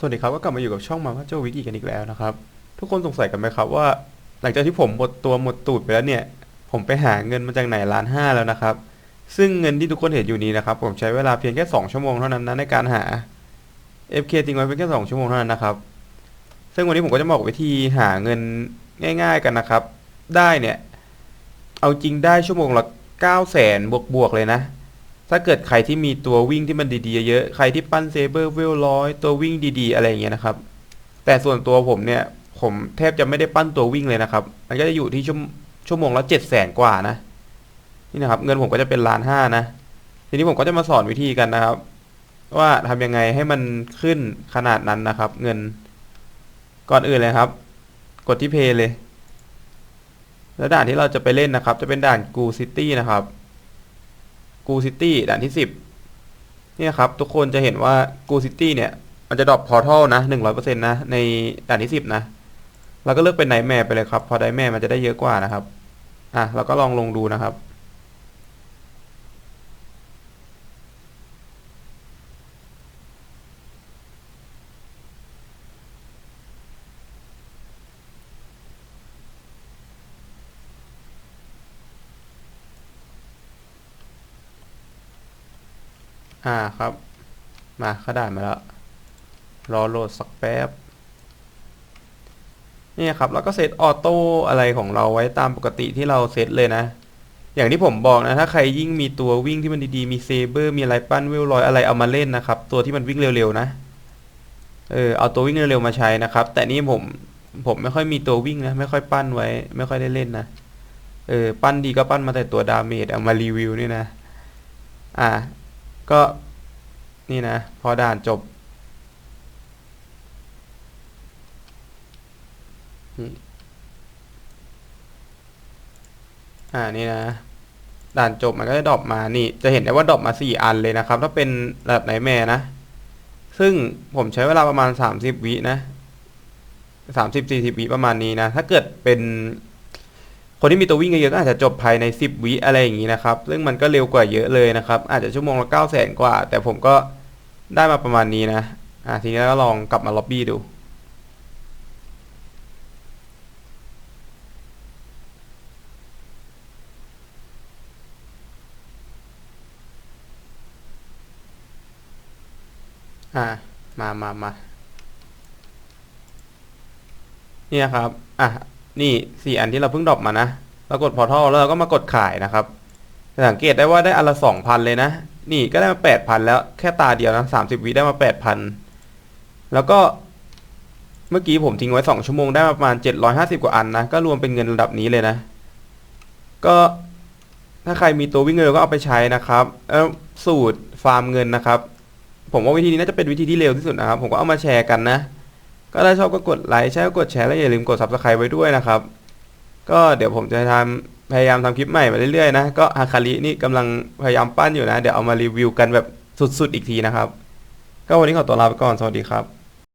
สวัสดีครับก็กลับมาอยู่กับช่องมาพัโจวิกอีกกันอีกแล้วนะครับ ทุกคนสงสัยกันไหมครับว่า หลังจากที่ผมหมดตัวหมดตูดไปแล้วเนี่ย ผมไปหาเงินมาจากไหนล้านห้าแล้วนะครับ ซึ่งเงินที่ทุกคนเห็นอยู่นี้นะครับ ผมใช้เวลาเพียงแค่ 2 ชั่วโมงเท่านั้นนะในการหา FK ทิ้งไว้เพียงแค่ 2 ชั่วโมงเท่านั้นนะครับ ซึ่งวันนี้ผมก็จะบอกวิธีหาเงินง่าย ๆกันนะครับ ได้เนี่ย เอาจริงได้ชั่วโมงละ9 0 0 0 0 0บวกๆเลยนะ ถ้าเกิดใครที่มีตัววิ่งที่มันดีๆเยอะๆใครที่ปั้นเซเบอร์เวลร้อยตัววิ่งดีๆ อะไรอย่างเงี้ยนะครับ แต่ส่วนตัวผมเนี่ย ผมแทบจะไม่ได้ปั้นตัววิ่งเลยนะครับ มันก็จะอยู่ที่ชั่วชั่วโมงละเจ็ดแสนกว่านะ นี่นะครับ เงินผมก็จะเป็นล้านห้านะ ทีนี้ผมก็จะมาสอนวิธีกันนะครับ ว่าทำยังไงให้มันขึ้นขนาดนั้นนะครับ เงิน ก่อนอื่นเลยครับ กดที่เพย์เลย แล้วด่านที่เราจะไปเล่นนะครับ จะเป็นด่านกูซิตี้นะครับ กูซิตี้ด่านที่สิบเนี่ยครับทุกคนจะเห็นว่ากูซิตี้เนี่ย มันจะดรอปพอร์ทัลนะหนึ่งร้อยเปอร์เซ็นต์นะ ในด่านที่สิบนะเราก็เลือกเป็นไนแมร์ไปเลยครับ พอไนแมร์มันจะได้เยอะกว่านะครับ อะเราก็ลองลงดูนะครับ อ่าครับ มาเขาด่านมาแล้ว รอโหลดสักแป๊บ นี่ครับแล้วก็เซตออโต้อะไรของเราไว้ตามปกติที่เราเซตเลยนะ อย่างที่ผมบอกนะ ถ้าใครยิ่งมีตัววิ่งที่มันดีๆ มีเซเบอร์ มีอะไรปั้นเวลลอยอะไรเอามาเล่นนะครับ ตัวที่มันวิ่งเร็วๆนะ เออเอาตัววิ่งเร็วๆมาใช้นะครับ แต่นี่ผมผมไม่ค่อยมีตัววิ่งนะ ไม่ค่อยปั้นไว้ ไม่ค่อยได้เล่นนะ เออ ปั้นดีก็ปั้นมาแต่ตัวดาเมจเอามารีวิวนี่นะ อ่า ก็นี่นะ พอด่านจบ อ่านี่นะ ด่านจบมันก็จะดรอปมานี่ จะเห็นได้ว่าดรอปมาสี่อันเลยนะครับ ถ้าเป็นระดับไหนแม่นะ ซึ่งผมใช้เวลาประมาณสามสิบวินะสามสิบสี่สิบวิประมาณนี้นะ ถ้าเกิดเป็น คนที่มีตัววิ่งเยอะก็อาจจะจบภายใน 10 วิอะไรอย่างนี้นะครับ ซึ่งมันก็เร็วกว่าเยอะเลยนะครับ อาจจะชั่วโมงละ9 0 0 0 0กว่า แต่ผมก็ได้มาประมาณนี้นะ อ่าทีนี้ก็ลองกลับมาล็อบบี้ดู อ่ามามามาเนี่ยครับ อะ นี่สี่อันที่เราเพิ่งดรอปมานะเรากดพอร์ทัลแล้วเราก็มากดขายนะครับสังเกตได้ว่าได้อันละสองพันเลยนะ นี่ก็ได้มาแปดพันแล้วแค่ตาเดียวนะสามสิบวิได้มาแปดพันแล้วก็เมื่อกี้ผมทิ้งไว้สองชั่วโมงได้ประมาณเจ็ดร้อยห้าสิบกว่าอันนะ ก็รวมเป็นเงินระดับนี้เลยนะ ก็ถ้าใครมีตัววิ่งเร็วก็เอาไปใช้นะครับเออสูตรฟาร์มเงินนะครับ ผมว่าวิธีนี้น่าจะเป็นวิธีที่เร็วที่สุดนะครับ ผมก็เอามาแชร์กันนะ ก็ถ้าชอบก็กดไลค์ใช่ก็กดแชร์และอย่าลืมกด subscribe ไว้ด้วยนะครับ ก็เดี๋ยวผมจะทำพยายามทำคลิปใหม่มาเรื่อยๆนะ ก็ฮาคารินี่กำลังพยายามปั้นอยู่นะ เดี๋ยวเอามารีวิวกันแบบสุดๆอีกทีนะครับ ก็วันนี้ขอตัวลาไปก่อน สวัสดีครับ